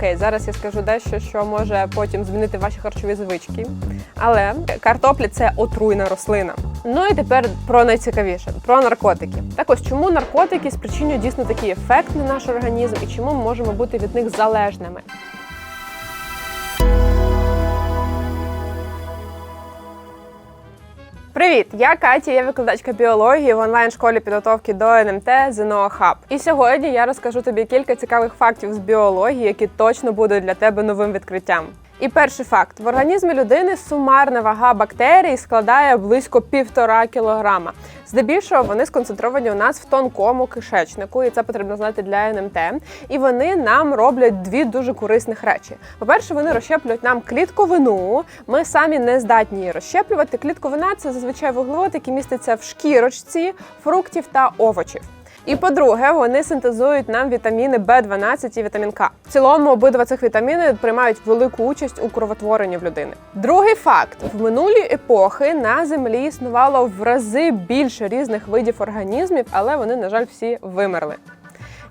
Окей, зараз я скажу дещо, що може потім змінити ваші харчові звички. Але картопля це отруйна рослина. Ну і тепер про найцікавіше про наркотики. Так ось чому наркотики спричинюють дійсно такий ефект на наш організм і чому ми можемо бути від них залежними? Привіт, я Катя, я викладачка біології в онлайн-школі підготовки до НМТ ЗНО Хаб. І сьогодні я розкажу тобі кілька цікавих фактів з біології, які точно будуть для тебе новим відкриттям. І перший факт: в організмі людини сумарна вага бактерій складає близько півтора кілограма. Здебільшого вони сконцентровані у нас в тонкому кишечнику, і це потрібно знати для НМТ. І вони нам роблять дві дуже корисних речі. По-перше, вони розщеплюють нам клітковину. Ми самі не здатні її розщеплювати. Клітковина це зазвичай вуглевод, який міститься в шкірочці фруктів та овочів. І по-друге, вони синтезують нам вітаміни Б12 і вітамін К. В цілому обидва цих вітаміни приймають велику участь у кровотворенні в людини. Другий факт: в минулі епохи на землі існувало в рази більше різних видів організмів, але вони, на жаль, всі вимерли.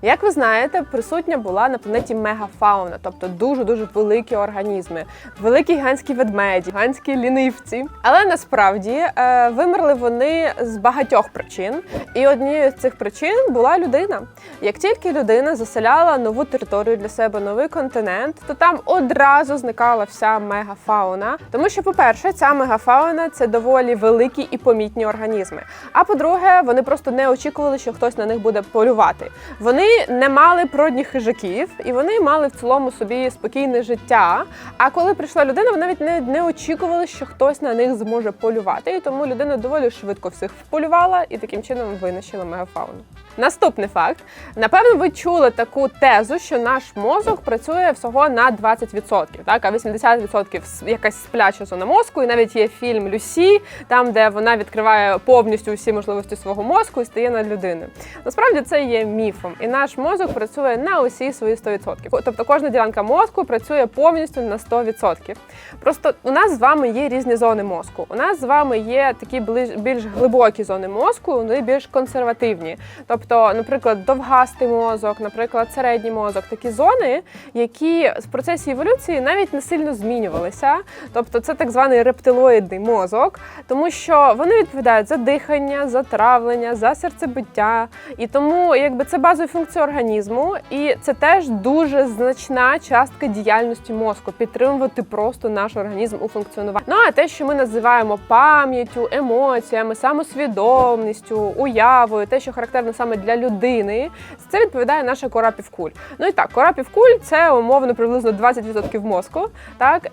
Як ви знаєте, присутня була на планеті мегафауна, тобто дуже дуже великі організми, великі гігантські ведмеді, гігантські лінивці. Але насправді е, вимерли вони з багатьох причин, і однією з цих причин була людина. Як тільки людина заселяла нову територію для себе, новий континент, то там одразу зникала вся мегафауна. Тому що, по-перше, ця мегафауна це доволі великі і помітні організми. А по-друге, вони просто не очікували, що хтось на них буде полювати. Вони не мали продніх хижаків, і вони мали в цілому собі спокійне життя. А коли прийшла людина, вони навіть не, не очікували, що хтось на них зможе полювати. І тому людина доволі швидко всіх вполювала і таким чином винищила мегафауну. Наступний факт: напевно, ви чули таку тезу, що наш мозок працює всього на 20%, так а 80% якась спляча зона мозку. І навіть є фільм Люсі, там де вона відкриває повністю усі можливості свого мозку і стає над людиною. Насправді це є міфом, і наш мозок працює на усі свої 100%. Тобто кожна ділянка мозку працює повністю на 100%. Просто у нас з вами є різні зони мозку. У нас з вами є такі більш глибокі зони мозку, вони більш консервативні. Тобто, наприклад, довгастий мозок, наприклад, середній мозок, такі зони, які в процесі еволюції навіть не сильно змінювалися. Тобто, це так званий рептилоїдний мозок, тому що вони відповідають за дихання, за травлення, за серцебиття. І тому, якби це базові функції організму, і це теж дуже значна частка діяльності мозку підтримувати просто наш організм у функціонуванні. Ну а те, що ми називаємо пам'яттю, емоціями, самосвідомістю, уявою, те, що характерно саме для людини, це відповідає наша кора півкуль. Ну і так, кора півкуль це умовно приблизно 20% мозку. Так е,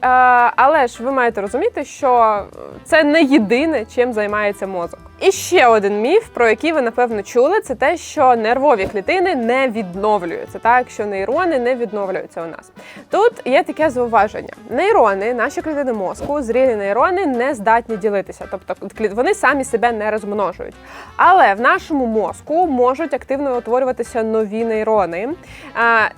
але ж ви маєте розуміти, що це не єдине, чим займається мозок. І ще один міф, про який ви напевно чули, це те, що нервові клітини не відновлюються, так що нейрони не відновлюються у нас. Тут є таке зауваження: нейрони, наші клітини мозку, зрілі нейрони не здатні ділитися, тобто вони самі себе не розмножують. Але в нашому мозку можуть активно утворюватися нові нейрони.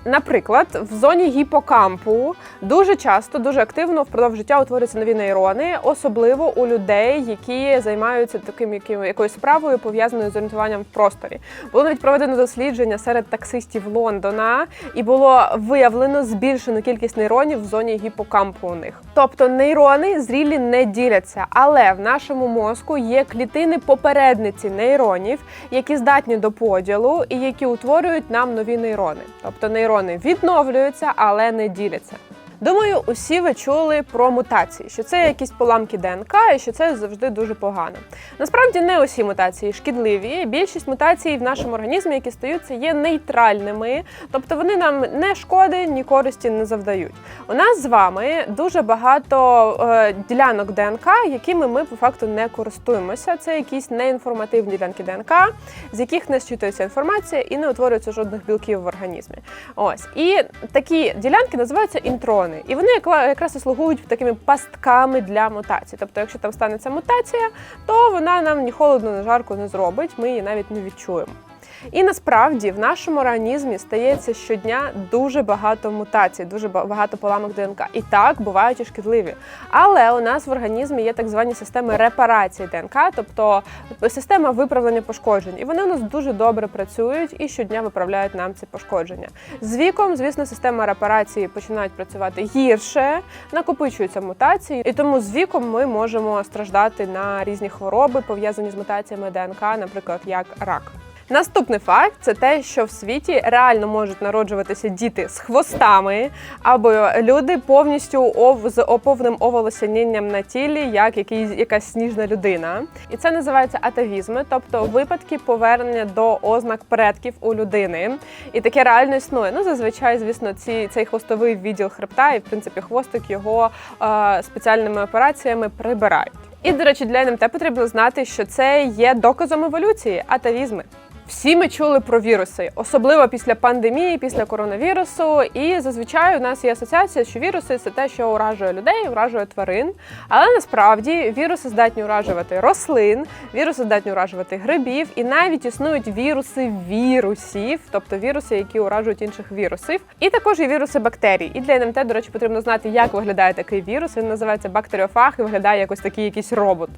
Наприклад, в зоні гіпокампу дуже часто, дуже активно впродовж життя утворюються нові нейрони, особливо у людей, які займаються таким якоюсь справою пов'язаною з орієнтуванням в просторі. Було навіть проведено дослідження серед таксистів Лондона, і було виявлено збільшену кількість нейронів в зоні гіпокампу у них. Тобто нейрони зрілі не діляться, але в нашому мозку є клітини попередниці нейронів, які здатні до поділу і які утворюють нам нові нейрони. Тобто нейрони відновлюються, але не діляться. Думаю, усі ви чули про мутації, що це якісь поламки ДНК і що це завжди дуже погано. Насправді не усі мутації шкідливі. Більшість мутацій в нашому організмі, які стаються, є нейтральними, тобто вони нам не шкоди, ні користі не завдають. У нас з вами дуже багато е, ділянок ДНК, якими ми по факту не користуємося. Це якісь неінформативні ділянки ДНК, з яких не зчитується інформація і не утворюється жодних білків в організмі. Ось і такі ділянки називаються інтрони нейрони. І вони якраз слугують такими пастками для мутацій. Тобто, якщо там станеться мутація, то вона нам ні холодно, ні жарко не зробить, ми її навіть не відчуємо. І насправді в нашому організмі стається щодня дуже багато мутацій, дуже ба- багато поламок ДНК. І так бувають і шкідливі. Але у нас в організмі є так звані системи репарації ДНК, тобто система виправлення пошкоджень. І вони у нас дуже добре працюють і щодня виправляють нам ці пошкодження. З віком, звісно, система репарації починають працювати гірше, накопичуються мутації, і тому з віком ми можемо страждати на різні хвороби, пов'язані з мутаціями ДНК, наприклад, як рак. Наступний факт це те, що в світі реально можуть народжуватися діти з хвостами, або люди повністю ов з повним оволосянінням на тілі, як якийсь, якась сніжна людина. І це називається атавізми, тобто випадки повернення до ознак предків у людини. І таке реально існує. Ну, зазвичай, звісно, ці, цей хвостовий відділ хребта, і в принципі хвостик його е, спеціальними операціями прибирають. І, до речі, для НМТ потрібно знати, що це є доказом еволюції атавізми. Всі ми чули про віруси, особливо після пандемії, після коронавірусу. І зазвичай у нас є асоціація, що віруси це те, що уражує людей, уражує тварин. Але насправді віруси здатні уражувати рослин, віруси здатні уражувати грибів, і навіть існують віруси вірусів, тобто віруси, які уражують інших вірусів. І також є віруси бактерій. І для НМТ, до речі, потрібно знати, як виглядає такий вірус. Він називається бактеріофаг і виглядає якось такий якийсь робот.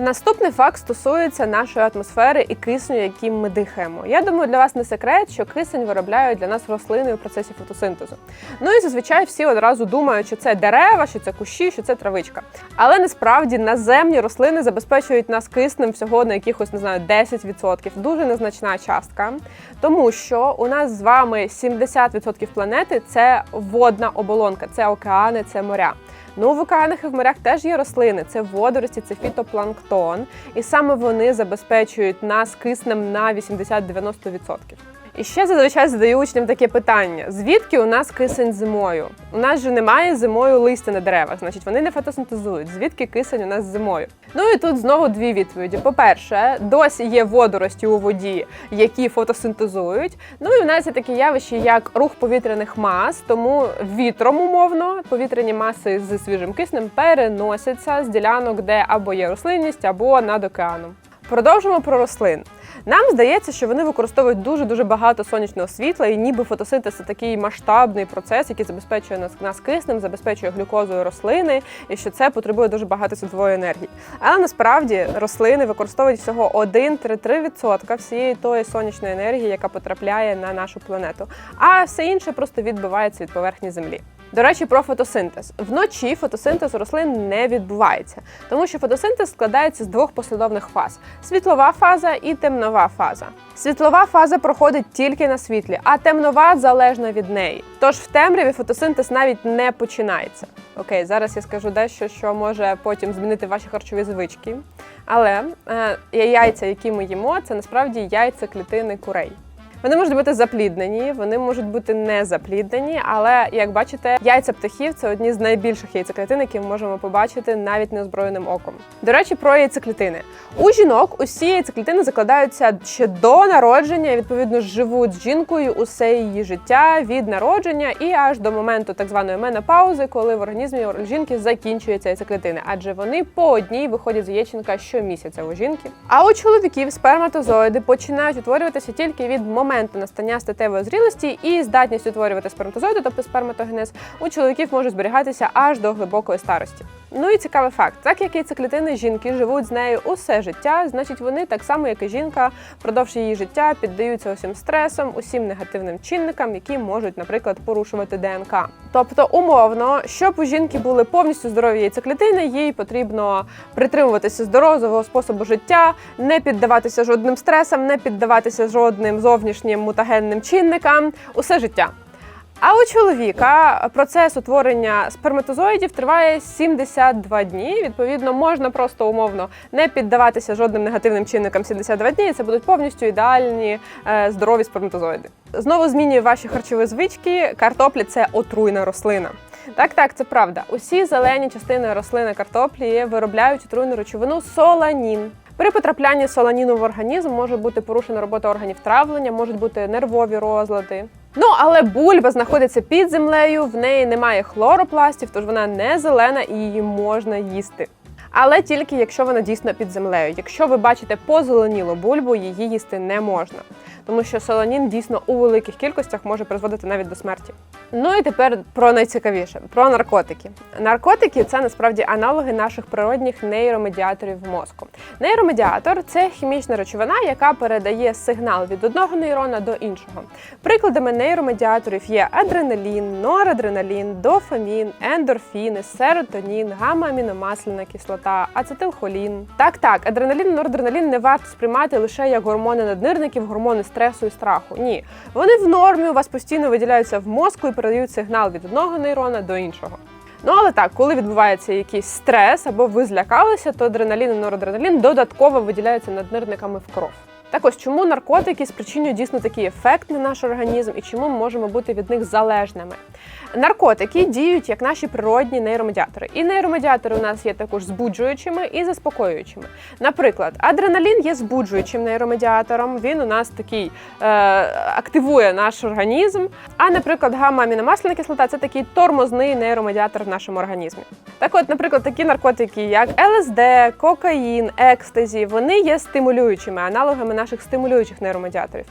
Наступний факт стосується нашої атмосфери і кисню, яким ми дихаємо. Я думаю, для вас не секрет, що кисень виробляють для нас рослини у процесі фотосинтезу. Ну і зазвичай всі одразу думають, що це дерева, що це кущі, що це травичка. Але насправді наземні рослини забезпечують нас киснем всього на якихось не знаю 10%. Дуже незначна частка. Тому що у нас з вами 70% планети це водна оболонка, це океани, це моря. Ну, в океанах і в морях теж є рослини, це водорості, це фітопланктон, і саме вони забезпечують нас киснем на 80-90%. І ще зазвичай задаю учням таке питання: звідки у нас кисень зимою? У нас же немає зимою листя на деревах, значить вони не фотосинтезують. Звідки кисень у нас зимою? Ну і тут знову дві відповіді. По-перше, досі є водорості у воді, які фотосинтезують. Ну і в нас є такі явища, як рух повітряних мас, тому вітром умовно повітряні маси з свіжим киснем переносяться з ділянок, де або є рослинність, або над океаном. Продовжимо про рослин. Нам здається, що вони використовують дуже дуже багато сонячного світла, і ніби фотосинтез це такий масштабний процес, який забезпечує нас, нас киснем, забезпечує глюкозою рослини, і що це потребує дуже багато світлової енергії. Але насправді рослини використовують всього 1-3% всієї тої сонячної енергії, яка потрапляє на нашу планету. А все інше просто відбивається від поверхні землі. До речі, про фотосинтез. Вночі фотосинтез рослин не відбувається, тому що фотосинтез складається з двох послідовних фаз: світлова фаза і темнова фаза. Світлова фаза проходить тільки на світлі, а темнова залежна від неї. Тож в темряві фотосинтез навіть не починається. Окей, зараз я скажу дещо, що може потім змінити ваші харчові звички. Але е, яйця, які ми їмо, це насправді яйця клітини курей. Вони можуть бути запліднені, вони можуть бути не запліднені, але як бачите, яйця птахів це одні з найбільших яйцеклітин, які ми можемо побачити навіть неозброєним оком. До речі, про яйцеклітини. У жінок усі яйцеклітини закладаються ще до народження, відповідно живуть з жінкою усе її життя від народження і аж до моменту так званої менопаузи, коли в організмі жінки закінчуються яйцеклітини, адже вони по одній виходять з яєчника щомісяця у жінки. А у чоловіків сперматозоїди починають утворюватися тільки від моменту настання статевої зрілості і здатність утворювати сперматозоїди, тобто сперматогенез, у чоловіків може зберігатися аж до глибокої старості. Ну і цікавий факт: так як яйцеклітини жінки живуть з нею усе життя, значить вони так само, як і жінка, впродовж її життя піддаються усім стресам, усім негативним чинникам, які можуть, наприклад, порушувати ДНК. Тобто, умовно, щоб у жінки були повністю здорові яйцеклітини, їй потрібно притримуватися здорового способу життя, не піддаватися жодним стресам, не піддаватися жодним зовнішнім мутагенним чинникам усе життя. А у чоловіка процес утворення сперматозоїдів триває 72 дні. Відповідно, можна просто умовно не піддаватися жодним негативним чинникам 72 дні. і Це будуть повністю ідеальні е, здорові сперматозоїди. Знову змінюю ваші харчові звички. Картопля це отруйна рослина. Так, так, це правда. Усі зелені частини рослини картоплі виробляють отруйну речовину соланін. При потраплянні соланіну в організм може бути порушена робота органів травлення, можуть бути нервові розлади. Ну, але бульба знаходиться під землею, в неї немає хлоропластів, тож вона не зелена і її можна їсти. Але тільки якщо вона дійсно під землею. Якщо ви бачите позеленілу бульбу, її їсти не можна, тому що солонін дійсно у великих кількостях може призводити навіть до смерті. Ну і тепер про найцікавіше про наркотики. Наркотики це насправді аналоги наших природних нейромедіаторів в мозку. Нейромедіатор це хімічна речовина, яка передає сигнал від одного нейрона до іншого. Прикладами нейромедіаторів є адреналін, норадреналін, дофамін, ендорфіни, серотонін, гамма-аміномасляна кислота, ацетилхолін. Так, так, адреналін і норадреналін не варто сприймати лише як гормони наднирників, гормони стресу і страху. Ні, вони в нормі у вас постійно виділяються в мозку і передають сигнал від одного нейрона до іншого. Ну але так, коли відбувається якийсь стрес або ви злякалися, то адреналін і норадреналін додатково виділяються наднирниками в кров. Так ось чому наркотики спричинюють дійсно такий ефект на наш організм і чому ми можемо бути від них залежними? Наркотики діють як наші природні нейромедіатори. І нейромедіатори у нас є також збуджуючими і заспокоюючими. Наприклад, адреналін є збуджуючим нейромедіатором. Він у нас такий е, активує наш організм. А, наприклад, гамма-аміномасляна кислота це такий тормозний нейромедіатор в нашому організмі. Так, от, наприклад, такі наркотики, як ЛСД, кокаїн, екстазі, вони є стимулюючими аналогами наших стимулюючих нейромедіаторів.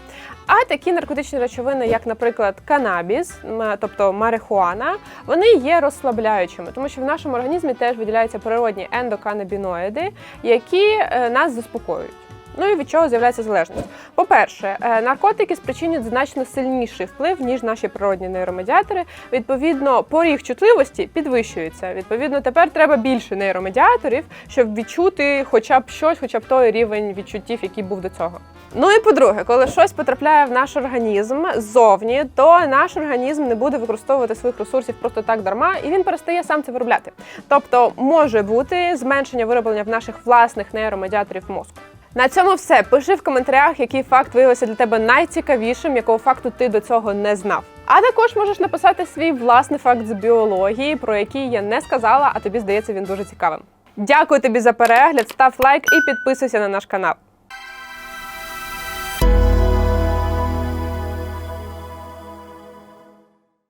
А такі наркотичні речовини, як, наприклад, канабіс, тобто марихуана, вони є розслабляючими, тому що в нашому організмі теж виділяються природні ендоканабіноїди, які е, нас заспокоюють. Ну і від чого з'являється залежність? По-перше, е, наркотики спричинюють значно сильніший вплив, ніж наші природні нейромедіатори. Відповідно, поріг чутливості підвищується. Відповідно, тепер треба більше нейромедіаторів, щоб відчути хоча б щось, хоча б той рівень відчуттів, який був до цього. Ну і по-друге, коли щось потрапляє в наш організм ззовні, то наш організм не буде використовувати своїх ресурсів просто так дарма, і він перестає сам це виробляти. Тобто може бути зменшення вироблення в наших власних нейромедіаторів мозку. На цьому все. Пиши в коментарях, який факт виявився для тебе найцікавішим, якого факту ти до цього не знав. А також можеш написати свій власний факт з біології, про який я не сказала, а тобі здається він дуже цікавим. Дякую тобі за перегляд, став лайк і підписуйся на наш канал.